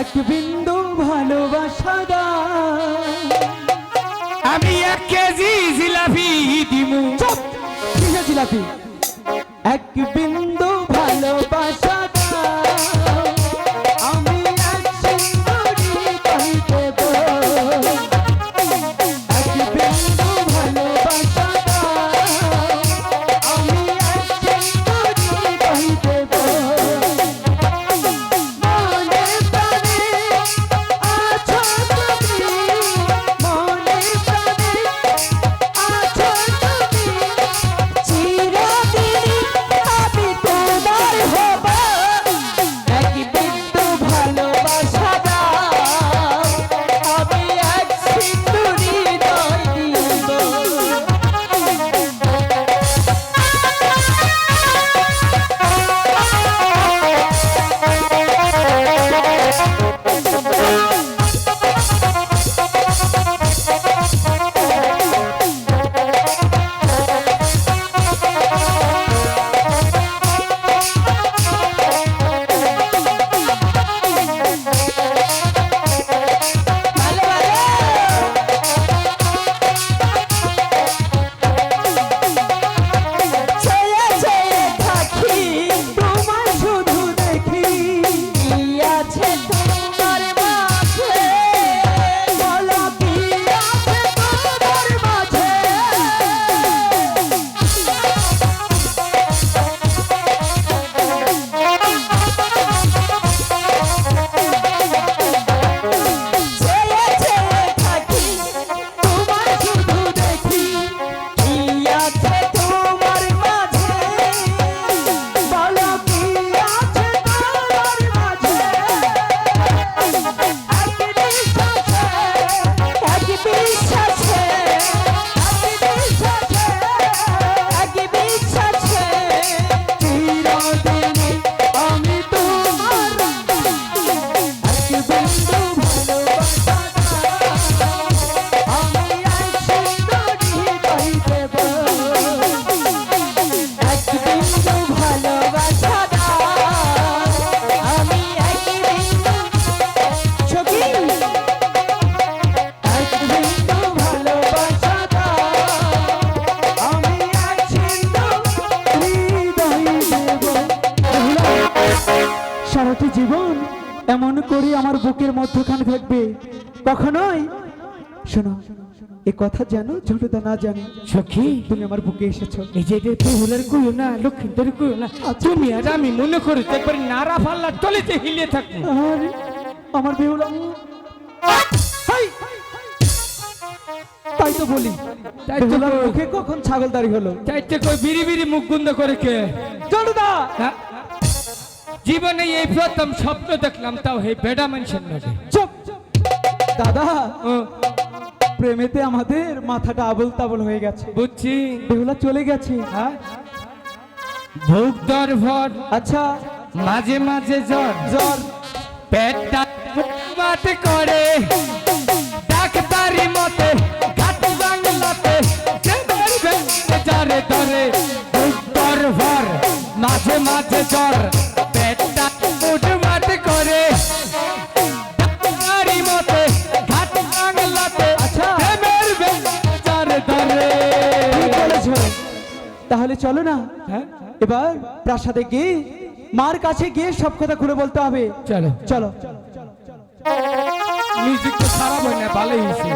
এক বিন্দু ভালোবাসা আমি এক কেজি জিলাপি দিমু। কিসের জিলাপি। এক জীবন এমন করে আমার বুকের মধ্যখানে থাকবে। কখনোই? শোনো এ কথা জানো ঝোটদা না জানে। সখী তুমি আমার বুকে এসেছ। এই যে এটা বেহুলার কইও না লক্ষ্মীদের কইও না তুমি আর আমি মনে করি তো একবার নারা ফাল্লা টলিতে হিলিয়ে থাকব। আমার বেহুলা! তাই তো বলি। তাই তো মুখে কখন ছাগলদারি হলো? চাইতে কই? বিড়ি বিড়ি মুখ গুন্দ করে কে? জীবনে এই প্রথম স্বপ্ন দেখলাম তাও হে বেডা মানুষের চুপ। দাদা প্রেমেতে আমাদের মাথাটা আবল তাবল হয়ে গেছে। বুঝছি। বেহুলা চলে গেছে। হ্যাঁ? ভোগ দর ভর। আচ্ছা। মাঝে মাঝে জ্বর। জ্বর। পেটটা মাত করে। ডাক্তারি মতে ঘাট বাংলাতে যারে ধরে। উত্তর ভর। মাঝে মাঝে জ্বর। তাহলে চলো না। হ্যাঁ? এবার প্রাসাদে গিয়ে মার কাছে গিয়ে সব কথা খুলে বলতে হবে। চলো। চলো। মিউজিক তো খারাপ হয় না ভালোই হয়েছে।